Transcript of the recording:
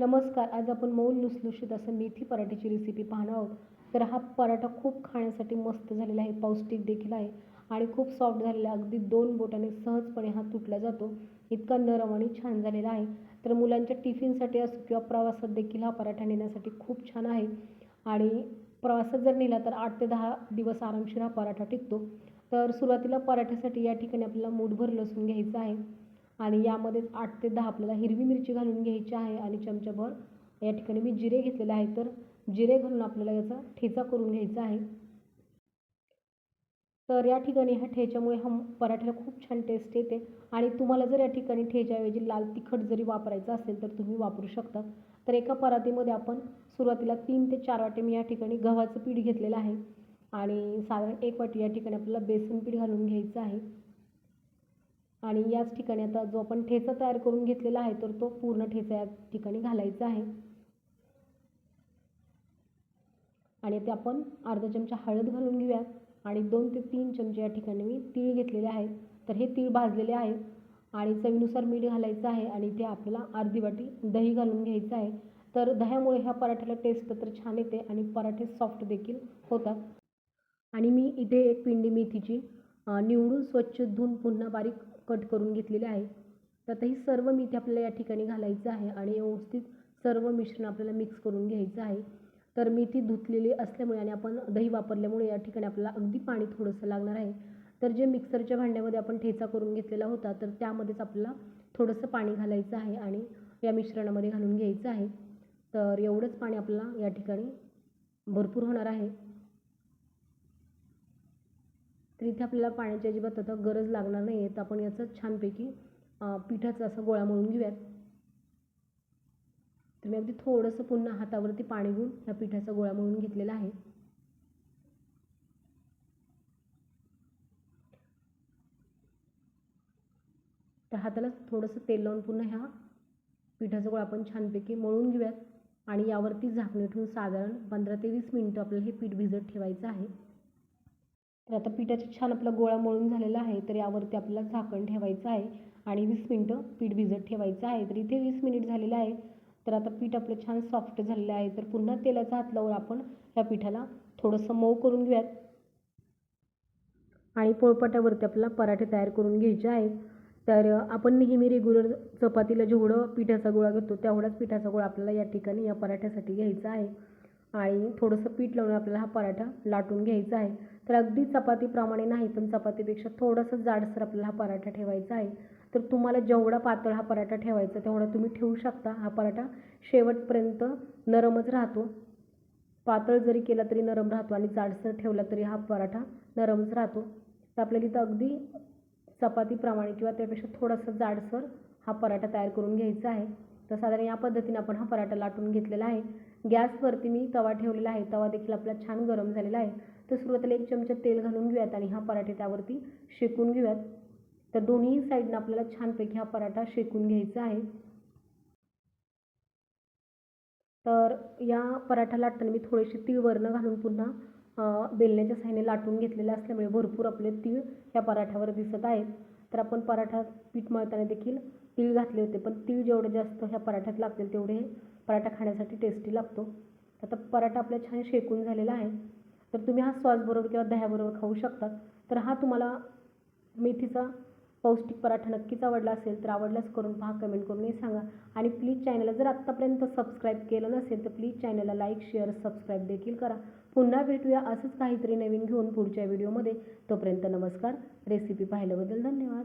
नमस्कार आज आपण मऊ लुसलुशीत असं मेथी पराठ्याची रेसिपी पाहणार आहोत. तर हा पराठा खूप खाण्यासाठी मस्त झालेला आहे पौष्टिक देखील आहे आणि खूप सॉफ्ट झालेला अगदी दोन बोटाने सहजपणे हा तुटला जातो. इतका नरम आणि छान झालेला आहे. तर मुलांच्या टिफिनसाठी असो किंवा प्रवासात देखील हा पराठा नेण्यासाठी खूप छान आहे. आणि प्रवासात जर नेला तर आठ ते दहा दिवस आरामशीर हा पराठा टिकतो. तर सुरुवातीला पराठ्यासाठी या ठिकाणी आपल्याला मूठभर लसूण घ्यायचं आहे. आणि यामध्येच आठ ते दहा आपल्याला हिरवी मिरची घालून घ्यायची आहे आणि चमचाभर या ठिकाणी मी जिरे घेतलेले आहे तर जिरे घालून आपल्याला याचा ठेचा करून घ्यायचा आहे. तर या ठिकाणी ह्या ठेच्यामुळे हा पराठ्याला खूप छान टेस्ट येते. आणि तुम्हाला जर या ठिकाणी ठेच्याऐवजी लाल तिखट जरी वापरायचं असेल तर तुम्ही वापरू शकता. तर एका परातीमध्ये आपण सुरुवातीला तीन ते चार वाटे मी या ठिकाणी गव्हाचं पीठ घेतलेलं आहे. आणि साधारण एक वाटी या ठिकाणी आपल्याला बेसन पीठ घालून घ्यायचं आहे. आणि याच ठिकाणी आता जो आपण ठेचा तयार करून घेतलेला आहे तर तो पूर्ण ठेचा या ठिकाणी घालायचा आहे. आणि ते आपण अर्धा चमचा हळद घालून घेऊयात आणि दोन ते तीन चमचे या ठिकाणी मी तीळ घेतलेले आहेत तर हे तीळ भाजलेले आहे. आणि चवीनुसार मीठ घालायचं आहे. आणि ते आपल्याला अर्धी वाटी दही घालून घ्यायचं आहे. तर दह्यामुळे ह्या पराठ्याला टेस्ट तर छान येते आणि पराठे सॉफ्ट देखील होतात. आणि मी इथे एक पिंडी मेथीची निवडून स्वच्छ धुवून पुन्हा बारीक कट करून घेतलेले आहे. तर आता ही सर्व मेथी आपल्याला या ठिकाणी घालायचं आहे आणि व्यवस्थित सर्व मिश्रण आपल्याला मिक्स करून घ्यायचं आहे. तर मेथी धुतलेली असल्यामुळे आणि आपण दही वापरल्यामुळे या ठिकाणी आपल्याला अगदी पाणी थोडंसं लागणार आहे. तर जे मिक्सरच्या भांड्यामध्ये आपण ठेचा करून घेतलेला होता तर त्यामध्येच आपल्याला थोडंसं पाणी घालायचं आहे आणि या मिश्रणामध्ये घालून घ्यायचं आहे. तर एवढंच पाणी आपल्याला या ठिकाणी भरपूर होणार आहे. तर इथे आपल्याला पाण्याची अजिबात आता गरज लागणार नाही आहे तर आपण याचं छानपैकी पिठाचा असा गोळा मळून घेऊयात. तर मी अगदी थोडंसं पुन्हा हातावरती पाणी घेऊन ह्या पिठाचा गोळा मळून घेतलेला आहे. तर हाताला थोडंसं तेल लावून पुन्हा ह्या पिठाचा गोळा आपण छानपैकी मळून घेऊयात. आणि यावरती झाकणे ठेवून साधारण पंधरा ते वीस मिनटं आपल्याला हे पीठ भिजत ठेवायचं आहे. तर आता पिठाचा छान आपला गोळा मळून झालेला आहे तर यावरती आपल्याला झाकण ठेवायचं आहे आणि वीस मिनटं पीठ भिजत ठेवायचं आहे. तर इथे वीस मिनिट झालेलं आहे. तर आता पीठ आपलं छान सॉफ्ट झालेलं आहे. तर पुन्हा तेलाचा हात लावून आपण या पिठाला थोडंसं मऊ करून घेऊयात. आणि पोळपाटावरती आपल्याला पराठे तयार करून घ्यायचे आहेत. तर आपण नेहमी रेग्युलर चपातीला जेवढं पिठाचा गोळा घेतो तेवढाच पिठाचा गोळा आपल्याला या ठिकाणी या पराठ्यासाठी घ्यायचा आहे. आणि थोडंसं पीठ लावून आपल्याला हा पराठा लाटून घ्यायचा आहे. तर अगदी चपातीप्रमाणे नाही पण चपातीपेक्षा थोडंसं जाडसर आपल्याला हा पराठा ठेवायचा आहे. तर तुम्हाला जेवढा पातळ हा पराठा ठेवायचा तेवढा तुम्ही ठेवू शकता. हा पराठा शेवटपर्यंत नरमच राहतो. पातळ जरी केला तरी नरम राहतो आणि जाडसर ठेवला तरी हा पराठा नरमच राहतो. तर आपल्याला इथं अगदी चपातीप्रमाणे किंवा त्यापेक्षा थोडासा जाडसर हा पराठा तयार करून घ्यायचा आहे. तर साधारण या पद्धतीने आपण हा पराठा लाटून घेतलेला आहे. गॅसवरती मी तवा ठेवलेला आहे. तवा देखील आपला छान गरम झालेला आहे. तर सुरुवातीला एक चमचा तेल घालून घेऊयात आणि हा पराठे त्यावरती शेकून घेऊयात. तर दोन्ही साईडनं आपल्याला छानपैकी हा पराठा शेकून घ्यायचा आहे. तर या पराठा लाटताना मी थोडेसे तीळ वरनं घालून पुन्हा बेलण्याच्या साह्याने लाटून घेतलेले असल्यामुळे भरपूर आपले तीळ या पराठ्यावर दिसत आहेत. तर आपण पराठा पीठ मळताना देखील तीळ घातले होते पण तीळ जेवढे जास्त ह्या पराठ्यात लागतील तेवढे पराठा खाण्यासाठी टेस्टी लागतो. आता पराठा आपला छान शेकून झालेला आहे. तर तुम्ही हा सॉसबरोबर किंवा दह्याबरोबर खाऊ शकता. तर हा तुम्हाला मेथीचा पौष्टिक पराठा नक्कीच आवडला असेल तर आवडल्यास करून पहा कमेंट करूनही सांगा. आणि प्लीज चॅनलला जर आत्तापर्यंत सबस्क्राईब केलं नसेल तर प्लीज चॅनलला लाईक शेअर सबस्क्राईब देखील करा. पुन्हा भेटूया असंच काहीतरी नवीन घेऊन पुढच्या व्हिडिओमध्ये तोपर्यंत नमस्कार. रेसिपी पाहिल्याबद्दल धन्यवाद.